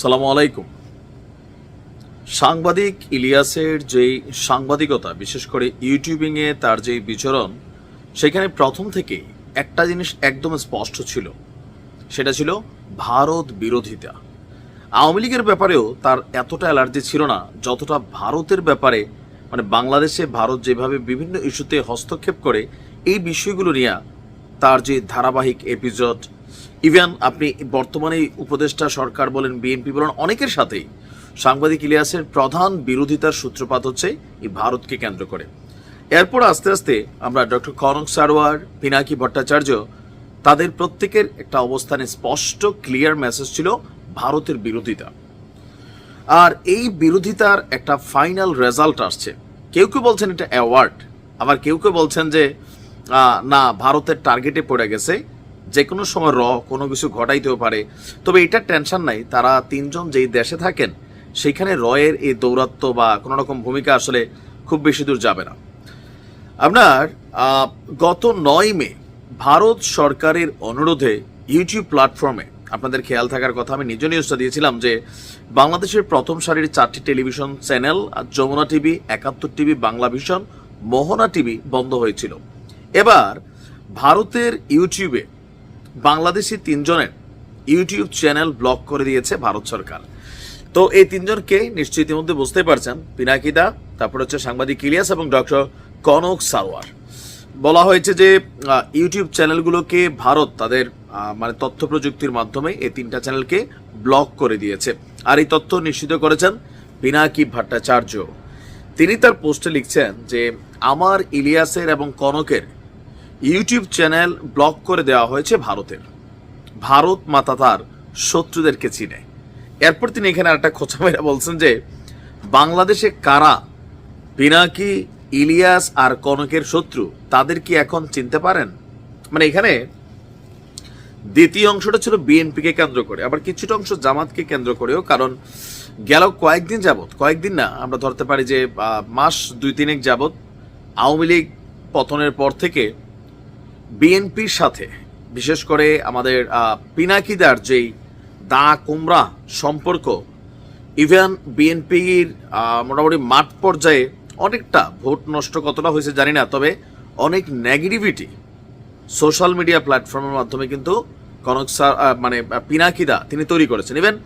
সালামু আলাইকুম। সাংবাদিক ইলিয়াসের যেই সাংবাদিকতা, বিশেষ করে ইউটিউবিংয়ে তার যেই বিচরণ, সেখানে প্রথম থেকে একটা জিনিস একদম স্পষ্ট ছিল। সেটা ছিল ভারত বিরোধিতা। আওয়ামী লীগের ব্যাপারেও তার এতটা অ্যালার্জি ছিল না, যতটা ভারতের ব্যাপারে মানে বাংলাদেশে ভারত যেভাবে বিভিন্ন ইস্যুতে হস্তক্ষেপ করে, এই বিষয়গুলো নিয়ে তার যে ধারাবাহিক এপিসোড ইভেন আপনি বর্তমানে উপদেষ্টা সরকার বলেন, বিএনপি বলেন, অনেকের সাথেই সাংবাদিক ইলিয়াসের প্রধান বিরোধিতার সূত্রপাত হচ্ছে এই ভারতকে কেন্দ্র করে। এরপর আস্তে আস্তে আমরা ডক্টর কনক সারোয়ার, পিনাকি ভট্টাচার্য, তাদের প্রত্যেকের একটা অবস্থানে স্পষ্ট ক্লিয়ার মেসেজ ছিল, ভারতের বিরোধিতা। আর এই বিরোধিতার একটা ফাইনাল রেজাল্ট আসছে। কেউ কেউ বলছেন এটা অ্যাওয়ার্ড আবার কেউ কেউ বলছেন যে না, ভারতের টার্গেটে পড়ে গেছে। যে কোনো সময় র, কোনো কিছু ঘটাইতেও পারে। তবে এটা টেনশন নাই, তারা তিনজন যেই দেশে থাকেন, সেখানে রয়ের এই দৌরাত্ম্য বা কোনো রকম ভূমিকা আসলে খুব বেশি দূর যাবে না। আপনার গত নয় মে ভারত সরকারের অনুরোধে ইউটিউব প্ল্যাটফর্মে, আপনাদের খেয়াল থাকার কথা, আমি নিজ নিউজটা দিয়েছিলাম যে, বাংলাদেশের প্রথম সারির চারটি টেলিভিশন চ্যানেল আর Jamuna TV, Ekattor TV, Bangla vision Mohona TV বন্ধ হয়েছিল। এবার ভারতের ইউটিউবে বাংলাদেশি তিনজনের ইউটিউব চ্যানেল ব্লক করে দিয়েছে ভারত সরকার। তো এই তিনজনকে নিশ্চয়ই ইতিমধ্যে বুঝতে পারছেন পিনাকিদা তারপর হচ্ছে সাংবাদিক ইলিয়াস এবং ডক্টর কনক সারোয়ার। বলা হয়েছে যে ইউটিউব চ্যানেলগুলোকে ভারত তাদের মানে তথ্য প্রযুক্তির মাধ্যমে এই তিনটা চ্যানেলকে ব্লক করে দিয়েছে। আর এই তথ্য নিশ্চিত করেছেন পিনাকি ভট্টাচার্য। তিনি তার পোস্টে লিখছেন যে, আমার ইলিয়াসের এবং কনকের ইউটিউব চ্যানেল ব্লক করে দেওয়া হয়েছে ভারতের। ভারত মাতা তার শত্রুদেরকে চিনে। এরপর তিনি এখানে একটা খোঁচা মেরে বলছেন যে, বাংলাদেশে কারা পিনাকি, ইলিয়াস আর কনকের শত্রু, তাদের কি এখন চিনতে পারেন? মানে এখানে দ্বিতীয় অংশটা ছিল বিএনপিকে কেন্দ্র করে, আবার কিছুটা অংশ জামাতকে কেন্দ্র করেও, কারণ গেল কয়েকদিন যাবৎ, কয়েকদিন না, আমরা ধরতে পারি যে মাস দুই তিনেক যাবৎ আওয়ামী লীগ পতনের পর থেকে বিএনপির সাথে, বিশেষ করে আমাদের পিনাকিদার যেই দা কুমড়া সম্পর্ক, ইভেন বিএনপির মোটামুটি মাঠ পর্যায়ে অনেকটা ভোট নষ্ট কতটা হয়েছে জানি না, তবে অনেক নেগেটিভিটি সোশ্যাল মিডিয়া প্ল্যাটফর্মের মাধ্যমে কিন্তু কনক স্যার মানে পিনাকিদা তিনি তৈরি করেছেন। ইভেন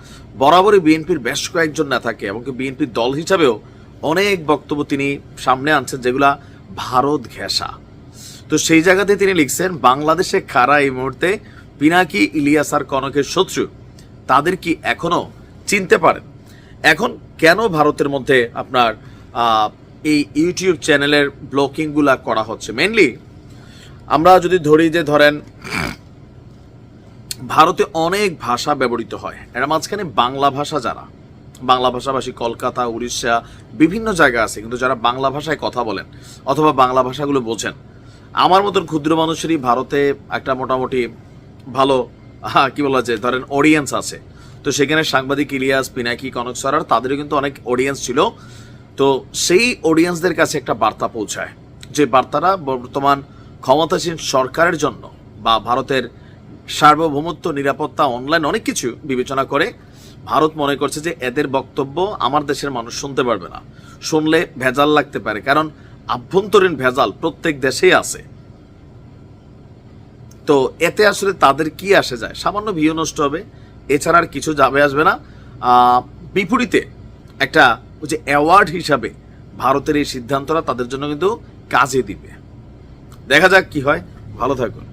বরাবরই বিএনপির বেশ কয়েকজন নেতাকে এমনকি বিএনপির দল হিসাবেও অনেক বক্তব্য তিনি সামনে আনছেন, যেগুলা ভারত ঘেঁষা। তো সেই জায়গাতে তিনি লিখছেন, বাংলাদেশে কারা এই মুহূর্তে পিনাকি, ইলিয়াস আর কনকের শত্রু। তাদের কি এখনও চিনতে পারেন? এখন কেন ভারতের মধ্যে আপনার এই ইউটিউব চ্যানেলের ব্লকিংগুলা করা হচ্ছে? মেনলি আমরা যদি ধরি যে ধরেন, ভারতে অনেক ভাষা ব্যবহৃত হয়। এর মাঝখানে বাংলা ভাষা যারা, বাংলা ভাষাভাষী কলকাতা, উড়িষ্যা, বিভিন্ন জায়গা আছে। কিন্তু যারা বাংলা ভাষায় কথা বলেন অথবা বাংলা ভাষাগুলো বোঝেন আমার মতন ক্ষুদ্র মানুষেরই ভারতে একটা মোটামুটি ভালো কি বলা যায়, ধরেন অডিয়েন্স আছে। তো সেখানে সাংবাদিক ইলিয়াস, পিনাকি, কনক সরার, তাদেরও কিন্তু অনেক অডিয়েন্স ছিল। তো সেই অডিয়েন্সদের কাছে একটা বার্তা পৌঁছায়, যে বার্তাটা বর্তমান ক্ষমতাসীন সরকারের জন্য বা ভারতের সার্বভৌমত্ব, নিরাপত্তা অনলাইন অনেক কিছু বিবেচনা করে ভারত মনে করছে যে এদের বক্তব্য আমার দেশের মানুষ শুনতে পারবে না। শুনলে ভেজাল লাগতে পারে। কারণ আভ্যন্তরীণ ভেজাল প্রত্যেক দেশেই আছে। তো এতে আসলে তাদের কি আসে যায়? সামান্য ভিউ নষ্ট হবে। এছাড়া আর কিছু যাবে আসবে না। বিপরীতে একটা যে অ্যাওয়ার্ড হিসাবে ভারতের এই সিদ্ধান্তটা তাদের জন্য কিন্তু কাজে দিবে। দেখা যাক কি হয়। ভালো থাকুন।